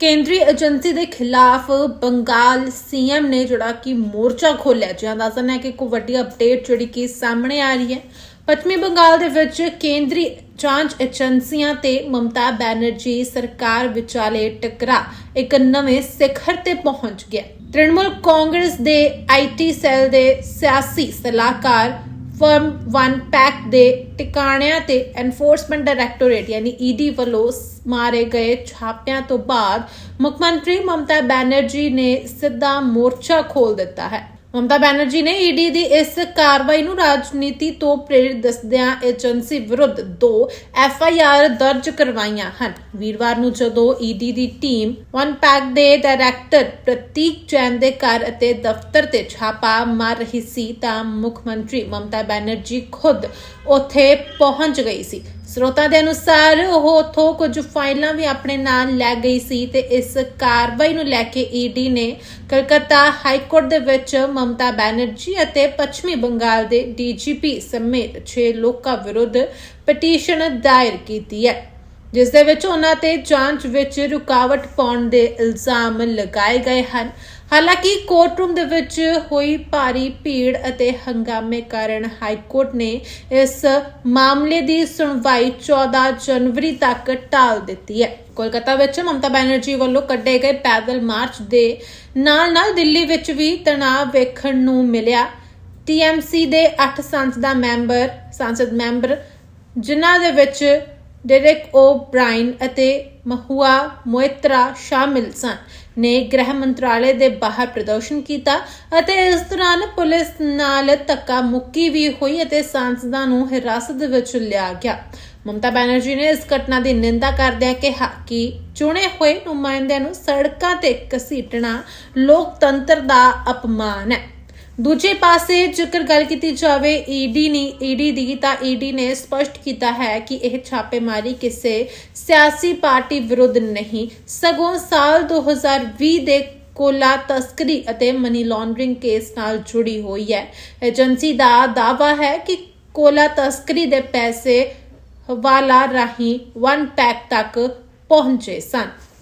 ਕੇਂਦਰੀ ਏਜੰਸੀ ਦੇ ਖਿਲਾਫ ਬੰਗਾਲ ਸੀਐਮ ਨੇ ਜਿਹੜਾ ਕਿ ਮੋਰਚਾ ਖੋਲ੍ਹਿਆ ਜਿਹਾ ਦੱਸਣਾ ਹੈ ਕਿ ਇੱਕ ਵੱਡੀ ਅਪਡੇਟ ਜਿਹੜੀ ਕਿ ਸਾਹਮਣੇ ਆ ਰਹੀ ਹੈ। ਪੱਛਮੀ ਬੰਗਾਲ ਦੇ ਵਿੱਚ ਕੇਂਦਰੀ ਜਾਂਚ ਏਜੰਸੀਆਂ ਤੇ ਮਮਤਾ ਬੈਨਰਜੀ ਸਰਕਾਰ ਵਿਚਾਲੇ ਟਕਰਾ ਇੱਕ ਨਵੇਂ ਸਿਖਰ ਤੇ ਪਹੁੰਚ ਗਿਆ। ਤ੍ਰਿਣਮੂਲ ਕਾਂਗਰਸ ਦੇ ਆਈਟੀ ਸੈੱਲ ਦੇ ਸਿਆਸੀ ਸਲਾਹਕਾਰ ਫਰਮ 1 ਪੈਕ ਦੇ ਟਿਕਾਣਿਆਂ ਤੇ ਐਨਫੋਰਸਮੈਂਟ ਡਾਇਰੈਕਟੋਰੇਟ, ਯਾਨੀ ਈਡੀ ਵੱਲੋਂ ਮਾਰੇ ਗਏ ਛਾਪਿਆਂ ਤੋਂ ਬਾਅਦ ਮੁੱਖ ਮੰਤਰੀ ਮਮਤਾ ਬੈਨਰਜੀ ਨੇ ਸਿੱਧਾ ਮੋਰਚਾ ਖੋਲ ਦਿੱਤਾ ਹੈ। ਮਮਤਾ ਬੈਨਰਜੀ ਨੇ ਈਡੀ ਦੀ ਇਸ ਕਾਰਵਾਈ ਨੂੰ ਰਾਜਨੀਤੀ ਤੋਂ ਪ੍ਰੇਰਿਤ ਦੱਸਦਿਆਂ ਏਜੰਸੀ ਵਿਰੁੱਧ ਦੋ ਐਫ ਆਈ ਆਰ ਦਰਜ ਕਰਵਾਈਆਂ ਹਨ। ਵੀਰਵਾਰ ਨੂੰ ਜਦੋਂ ਈਡੀ ਦੀ ਟੀਮ ਵਨ ਪੈਕ ਦੇ ਡਾਇਰੈਕਟਰ ਪ੍ਰਤੀਕ ਜੈਨ ਦੇ ਘਰ ਅਤੇ ਦਫ਼ਤਰ ਤੇ ਛਾਪਾ ਮਾਰ ਰਹੀ ਸੀ ਤਾਂ ਮੁੱਖ ਮੰਤਰੀ ਮਮਤਾ ਬੈਨਰਜੀ ਖੁਦ ਉੱਥੇ ਪਹੁੰਚ ਗਈ ਸੀ। ਸਰੋਤਾਂ ਦੇ ਅਨੁਸਾਰ ਉਹ ਉੱਥੋਂ ਕੁਝ ਫਾਈਲਾਂ ਵੀ ਆਪਣੇ ਨਾਲ ਲੈ ਗਈ ਸੀ ਤੇ ਇਸ ਕਾਰਵਾਈ ਨੂੰ ਲੈ ਕੇ ਈਡੀ ਨੇ ਕਲਕੱਤਾ ਹਾਈ ਕੋਰਟ ਦੇ ਵਿੱਚ ਮਮਤਾ ਬੈਨਰਜੀ ਅਤੇ ਪੱਛਮੀ ਬੰਗਾਲ ਦੇ ਡੀਜੀਪੀ ਸਮੇਤ 6 ਲੋਕਾਂ ਵਿਰੁੱਧ ਪਟੀਸ਼ਨ ਦਾਇਰ ਕੀਤੀ ਹੈ, ਜਿਸ ਦੇ ਵਿੱਚ ਉਹਨਾਂ ਤੇ ਜਾਂਚ ਵਿੱਚ ਰੁਕਾਵਟ ਪਾਉਣ ਦੇ ਇਲਜ਼ਾਮ ਲਗਾਏ ਗਏ ਹਨ। ਹਾਲਾਂਕਿ ਕੋਰਟ ਰੂਮ ਦੇ ਵਿੱਚ ਹੋਈ ਭਾਰੀ ਭੀੜ ਅਤੇ ਹੰਗਾਮੇ ਕਾਰਨ ਹਾਈ ਕੋਰਟ ਨੇ ਇਸ ਮਾਮਲੇ ਦੀ ਸੁਣਵਾਈ 14 ਜਨਵਰੀ ਤੱਕ ਟਾਲ ਦਿੱਤੀ ਹੈ। ਕੋਲਕਾਤਾ ਵਿੱਚ ਮਮਤਾ ਬੈਨਰਜੀ ਵੱਲੋਂ ਕੱਢੇ ਗਏ ਪੈਦਲ ਮਾਰਚ ਦੇ ਨਾਲ-ਨਾਲ ਦਿੱਲੀ ਵਿੱਚ ਵੀ ਤਣਾਅ ਵੇਖਣ ਨੂੰ ਮਿਲਿਆ। ਟੀਐਮਸੀ ਦੇ 8 ਸੰਸਦਾ ਮੈਂਬਰ, ਸੰਸਦ ਮੈਂਬਰ, ਜਿਨ੍ਹਾਂ ਦੇ ਵਿੱਚ ਡੈਰੇਕ ਓ ਬ੍ਰਾਈਨ ਅਤੇ ਮਹੂਆ ਮੋਇਤਰਾ ਸ਼ਾਮਿਲ ਸਨ। ਨੇ ਗ੍ਰਹਿ ਮੰਤਰਾਲੇ ਦੇ ਬਾਹਰ ਪ੍ਰਦਰਸ਼ਨ ਕੀਤਾ ਅਤੇ ਇਸ ਦੌਰਾਨ ਪੁਲਿਸ ਨਾਲ ਧੱਕਾ ਮੁੱਕੀ ਵੀ ਹੋਈ ਅਤੇ ਸਾਂਸਦਾਂ ਨੂੰ ਹਿਰਾਸਤ ਵਿੱਚ ਲਿਆ ਗਿਆ। ਮਮਤਾ ਬੈਨਰਜੀ ਨੇ ਇਸ ਘਟਨਾ ਦੀ ਨਿੰਦਾ ਕਰਦਿਆਂ ਕਿਹਾ ਕਿ ਚੁਣੇ ਹੋਏ ਨੁਮਾਇੰਦਿਆਂ ਨੂੰ ਸੜਕਾਂ ਤੇ ਘਸੀਟਣਾ ਲੋਕਤੰਤਰ ਦਾ ਅਪਮਾਨ ਹੈ। ਦੂਜੇ ਪਾਸੇ ਜੇਕਰ ਗੱਲ ਕੀਤੀ ਜਾਵੇ ਈਡੀ ਨੇ, ਈਡੀ ਦੀ, ਤਾਂ ਈਡੀ ਨੇ ਸਪਸ਼ਟ ਕੀਤਾ ਹੈ ਕਿ ਇਹ ਛਾਪੇਮਾਰੀ ਕਿਸੇ ਸਿਆਸੀ ਪਾਰਟੀ ਵਿਰੁੱਧ ਨਹੀਂ। ਸਗੋਂ ਸਾਲ 2020 ਦੇ ਕੋਲਾ ਤਸਕਰੀ ਅਤੇ ਮਨੀ ਲਾਂਡਰਿੰਗ ਕੇਸ ਨਾਲ ਜੁੜੀ ਹੋਈ ਹੈ। ਏਜੰਸੀ ਦਾ ਦਾਅਵਾ ਹੈ ਕਿ ਕੋਲਾ ਤਸਕਰੀ ਦੇ ਪੈਸੇ ਹਵਾਲਾ ਰਾਹੀਂ ਵਨ ਪੈਕ ਤੱਕ ਪਹੁੰਚੇ ਸਨ।